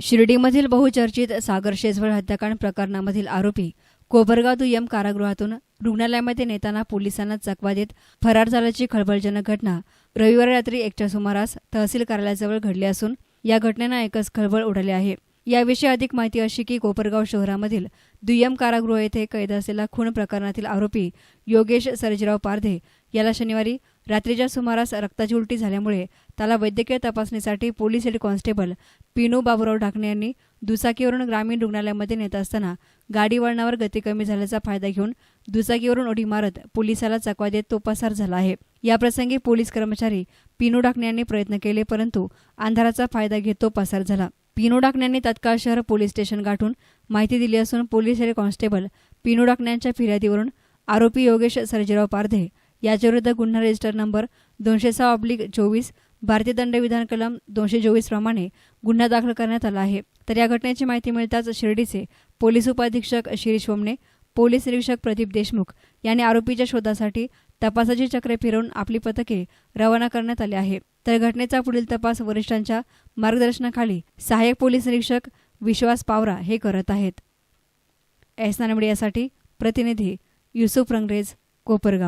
शिर्डीमधील बहुचर्चित सागर शेजवळ हत्याकांड प्रकरणामधील आरोपी कोपरगाव दुय्यम कारागृहातून रुग्णालयामध्ये नेताना पोलिसांना चकवा देत फरार झाल्याची खळबळजनक घटना रविवारी रात्री एकच्या सुमारास तहसील कार्यालयाजवळ घडली असून या घटनेनं एकच खळबळ उडाली आहे. याविषयी अधिक माहिती अशी की कोपरगाव शहरामधील दुय्यम कारागृह येथे कैद असलेला खून प्रकरणातील आरोपी योगेश सर्जीराव पारधे याला शनिवारी रात्रीच्या सुमारास रक्ताची उलटी झाल्यामुळे त्याला वैद्यकीय तपासणीसाठी police head constable Pinu Baburao Dhakane यांनी दुचाकीवरून ग्रामीण रुग्णालयामध्ये नेत असताना गाडी वळणावर गती कमी झाल्याचा फायदा घेऊन दुचाकीवरून उडी मारत पोलिसाला चकवा देत तो पसार झाला आहे. याप्रसंगी पोलीस कर्मचारी पिनू ढाकणे यांनी प्रयत्न केले परंतु अंधाराचा फायदा घेत तो पसार झाला. पिनू डाकण्यांनी तत्काळ शहर पोलीस स्टेशन गाठून माहिती दिली असून पोलीस हेड कॉन्स्टेबल पिनू डाकण्यांच्या फिर्यादीवरून आरोपी योगेश सर्जीराव पारधे याच्याविरुद्ध गुन्हा रजिस्टर नंबर दोनशे सहा ऑब्लिक चोवीस भारतीय दंडविधान कलम दोनशे चोवीस प्रमाणे गुन्हा दाखल करण्यात आला आहे. तर या घटनेची माहिती मिळताच शिर्डीचे पोलीस उपाधीक्षक शिरीष वमने पोलीस निरीक्षक प्रदीप देशमुख यांनी आरोपीच्या शोधासाठी तपासाची चक्रे फिरवून आपली पथके रवाना करण्यात आली आहे. तर घटनेचा पुढील तपास वरिष्ठांच्या मार्गदर्शनाखाली सहाय्यक पोलीस निरीक्षक विश्वास पावरा हे करत आहेत. एसना मीडियासाठी प्रतिनिधी युसुफ रंगरेज कोपरगाव.